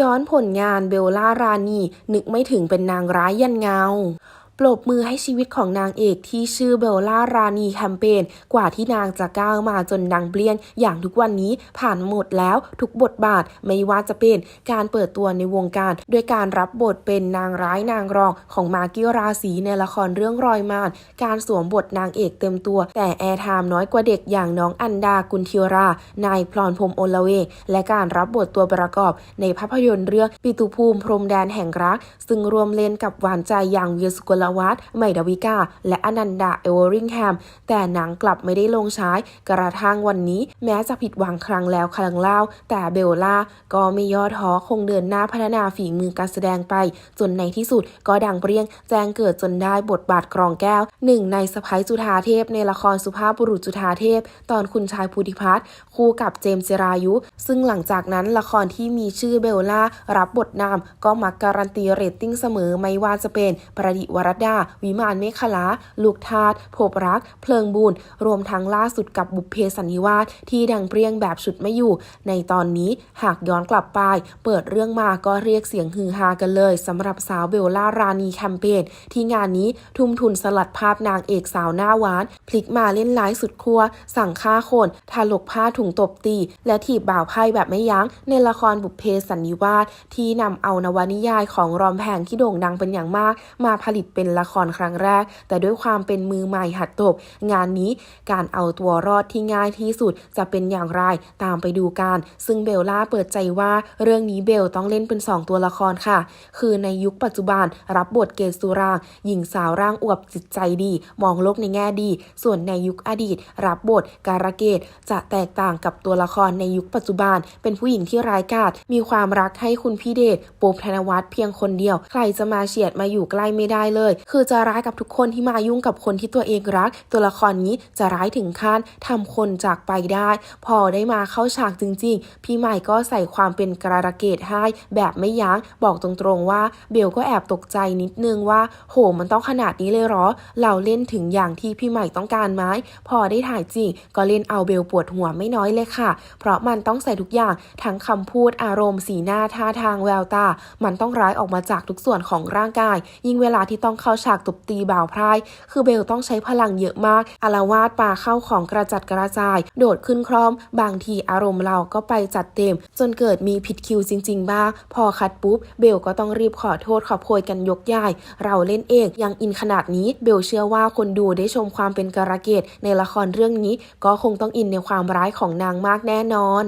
ย้อนผลงานเบลล่ารานีนึกไม่ถึงเป็นนางร้ายยันเงา ปรบมือให้ชีวิตของนางเอกที่ชื่อเบลล่ารานีแคมเปญกว่าที่นางจะก้าวมาจนดังเปลี่ยน อย่างทุกวันนี้ผ่านหมดแล้วทุกบทบาทไม่ว่าจะเป็นการเปิดตัวในวงการ ด้วยการรับบทเป็นนางร้ายนางรองของมากี้ราศีในละครเรื่องรอยมาน การสวมบทนางเอกเต็มตัว แต่แอร์ไทม์น้อยกว่าเด็กอย่างน้องอันดากุลเทียรา นายพรพรมโอลเว และการรับบทตัวประกอบ ในภาพยนตร์เรื่องปิตุภูมิพรมแดนแห่งรัก ซึ่งรวมเล่นกับหวานใจอย่างเวียสุกลวัฒน์ใหม่ดาวิกา และอนันดาเอเวอริงแฮม แต่หนังกลับไม่ได้ลงฉายกระทั่งวันนี้แม้จะผิดหวังครั้งแล้วครั้งเล่า แต่เบลล่าก็ไม่ย่อท้อคงเดินหน้าพัฒนาฝีมือการแสดงไป จนในที่สุดก็ดังเปรี้ยง แจ้งเกิดจนได้บทบาทกรองแก้วหนึ่งในสไปจุธาเทพในละครสุภาพบุรุษจุธาเทพ ตอนคุณชายภูธิพัฒน์คู่กับเจมส์จรายุ ซึ่งหลังจากนั้นละครที่มีชื่อเบลล่ารับบทนำก็มักการันตีเรตติ้งเสมอไม่ว่าจะเป็นประดิษฐ์วรดา วิมานเมฆลา ลูกทาสพบรัก เพลิงบุญรวมทั้งล่าสุดกับบุพเพสันนิวาสที่ดังเปรี้ยงแบบฉุดไม่อยู่ ในตอนนี้หากย้อนกลับไป เปิดเรื่องมาก็เรียกเสียงฮือฮากันเลยสำหรับสาวเบลล่ารานีแคมเปญที่งานนี้ทุ่มทุนสลัดภาพนางเอกสาวหน้าหวาน พลิกมาเล่นร้ายสุดขั้วสั่งฆ่าคนทาลกผ้าถุงตบตี และถีบบ่าวไพ่แบบไม่ยัง้ง ในละครบุพเพสันนิวาสที่นำเอานวนิยายของรอมแพงที่โด่งดังเป็นอย่างมาก มาผลิตเป็นละครครั้งแรก แต่ด้วยความเป็นมือใหม่หัดตบ งานนี้การเอาตัวรอดที่ง่ายที่สุดจะเป็นอย่างไรตามไปดูกัน ซึ่งเบลล่าเปิดใจว่าเรื่องนี้เบลต้องเล่นเป็น 2 ตัวละครค่ะ คือในยุคปัจจุบันรับบทเกศสุรางหญิงสาวร่างอวบจิตใจดี มองโลกในแง่ดี ส่วนในยุคอดีต รับบทการะเกดจะแตกต่างกับตัวละครในยุคปัจจุบัน เป็นผู้หญิงที่ร้ายกาจมีความรักให้คุณพี่เดชโป๊บธนวัฒน์เพียงคนเดียว ใครจะมาเฉียดมาอยู่ใกล้ไม่ได้เลยคือจะร้ายกับทุกคนที่มายุ่งกับคนที่ตัวเองรัก ตัวละครนี้จะร้ายถึงขั้นทำคนจากไปได้ พอได้มาเข้าฉากจริง ๆ พี่ใหม่ก็ใส่ความเป็นกระเกดให้แบบไม่ยัง้งบอกตรงๆว่าเบลก็แอบตกใจนิดนึงว่า โหมันต้องขนาดนี้เลยเหรอ เราเล่นถึงอย่างที่พี่ใหม่ต้องการไหมพอได้ถ่ายจริง ก็เล่นเอาเบลปวดหัวไม่น้อยเลยค่ะ เพราะมันต้องใส่ทุกอย่างทั้งคำพูดอารมณ์สีหน้าท่าทางแววตา มันต้องร้ายออกมาจากทุกส่วนของร่างกาย ยิ่งเวลาที่ต้องเข้าฉากตบตีบ่าวพราย คือเบลต้องใช้พลังเยอะมากอารวาดปาเข้าของกระจัดกระจาย โดดขึ้นคร่อม บางทีอารมณ์เราก็ไปจัดเต็ม จนเกิดมีผิดคิวจริง ๆ บ้าง พอคัดปุ๊บ เบลก็ต้องรีบขอโทษขอโพยกันยกใหญ่เราเล่นเองยังอินขนาดนี้เบลเชื่อว่าคนดูได้ชมความเป็นการะเกดในละครเรื่องนี้ ก็คงต้องอินในความร้ายของนางมากแน่นอน